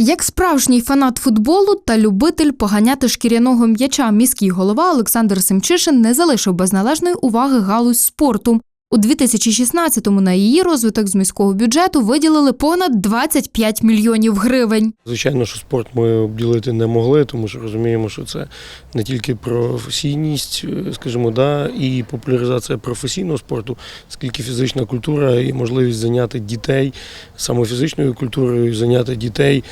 Як справжній фанат футболу та любитель поганяти шкіряного м'яча, міський голова Олександр Семчишин не залишив без належної уваги галузь спорту. У 2016-му на її розвиток з міського бюджету виділили понад 25 мільйонів гривень. Звичайно, що спорт ми обділити не могли, тому що розуміємо, що це не тільки професійність, е, скажімо, да, і популяризація професійного спорту, скільки фізична культура і можливість зайняти дітей саме фізичною культурою, зайняти дітей,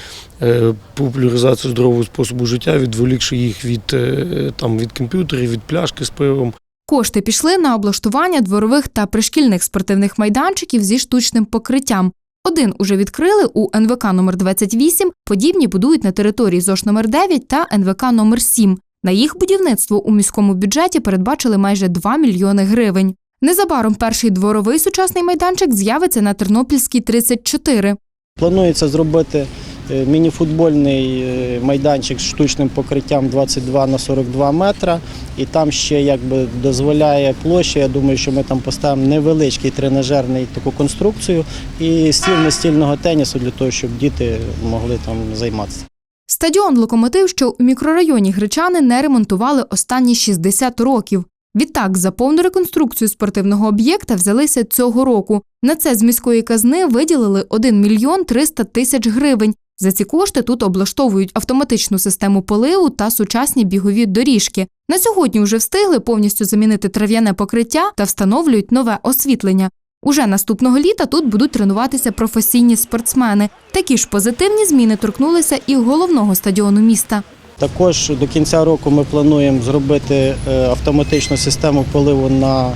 е, популяризацію здорового способу життя, відволікши їх від, е, там, від комп'ютерів, від пляшки з пивом. Кошти пішли на облаштування дворових та пришкільних спортивних майданчиків зі штучним покриттям. Один уже відкрили у НВК номер 28, подібні будують на території ЗОШ номер 9 та НВК номер 7. На їх будівництво у міському бюджеті передбачили майже 2 мільйони гривень. Незабаром перший дворовий сучасний майданчик з'явиться на Тернопільській 34. Планується зробити мініфутбольний е, майданчик з штучним покриттям 22 на 42 метра. І там ще якби дозволяє площа. Я думаю, що ми там поставимо невеличкий тренажерний таку конструкцію і стіл настільного тенісу для того, щоб діти могли там займатися. Стадіон Локомотив, що у мікрорайоні Гречани, не ремонтували останні 60 років. Відтак, за повну реконструкцію спортивного об'єкта взялися цього року. На це з міської казни виділили 1 мільйон 300 тисяч гривень. За ці кошти тут облаштовують автоматичну систему поливу та сучасні бігові доріжки. На сьогодні вже встигли повністю замінити трав'яне покриття та встановлюють нове освітлення. Уже наступного літа тут будуть тренуватися професійні спортсмени. Такі ж позитивні зміни торкнулися і головного стадіону міста. Також до кінця року ми плануємо зробити е, автоматичну систему поливу на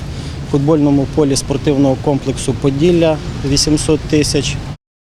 футбольному полі спортивного комплексу Поділля 800 тисяч.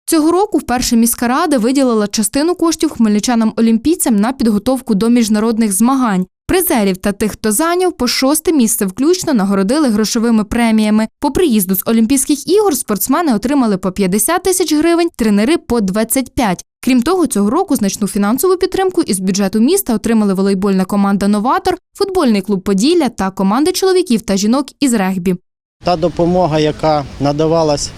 Цього року вперше міська рада виділила частину коштів хмельничанам-олімпійцям на підготовку до міжнародних змагань. Призерів та тих, хто зайняв по шосте місце включно нагородили грошовими преміями. По приїзду з Олімпійських ігор спортсмени отримали по 50 тисяч гривень, тренери по 25. Крім того, цього року значну фінансову підтримку із бюджету міста отримали волейбольна команда Новатор, футбольний клуб Поділля та команди чоловіків та жінок із регбі. Та допомога, яка надавалась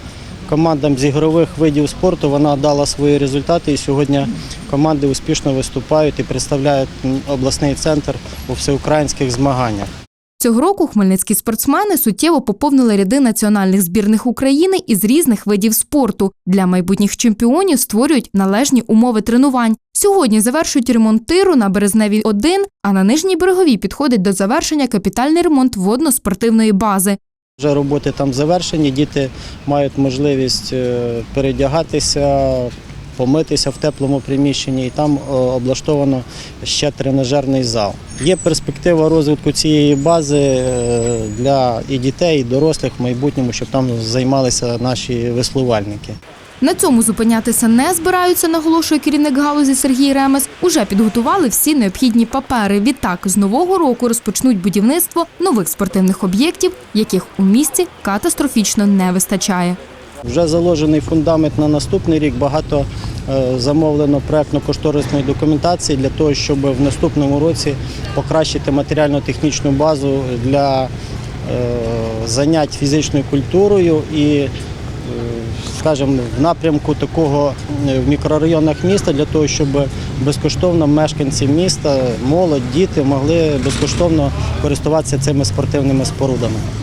командам з ігрових видів спорту, вона дала свої результати. І сьогодні команди успішно виступають і представляють обласний центр у всеукраїнських змаганнях. Цього року хмельницькі спортсмени суттєво поповнили ряди національних збірних України із різних видів спорту. Для майбутніх чемпіонів створюють належні умови тренувань. Сьогодні завершують ремонт тиру на Березневій 1, а на Нижній Береговій підходить до завершення капітальний ремонт водно-спортивної бази. Вже роботи там завершені, діти мають можливість е, передягатися, помитися в теплому приміщенні, і там е, облаштовано ще тренажерний зал. Є перспектива розвитку цієї бази е, для і дітей, і дорослих в майбутньому, щоб там займалися наші веслувальники. На цьому зупинятися не збираються, наголошує керівник галузі Сергій Ремес. Уже підготували всі необхідні папери. Відтак з нового року розпочнуть будівництво нових спортивних об'єктів, яких у місті катастрофічно не вистачає. Вже заложений фундамент на наступний рік. Багато е, замовлено проектно-кошторисної документації для того, щоб в наступному році покращити матеріально-технічну базу для е, занять фізичною культурою і, скажімо, в напрямку такого е, в мікрорайонах міста для того, щоб безкоштовно мешканці міста, молодь, діти могли безкоштовно користуватися цими спортивними спорудами.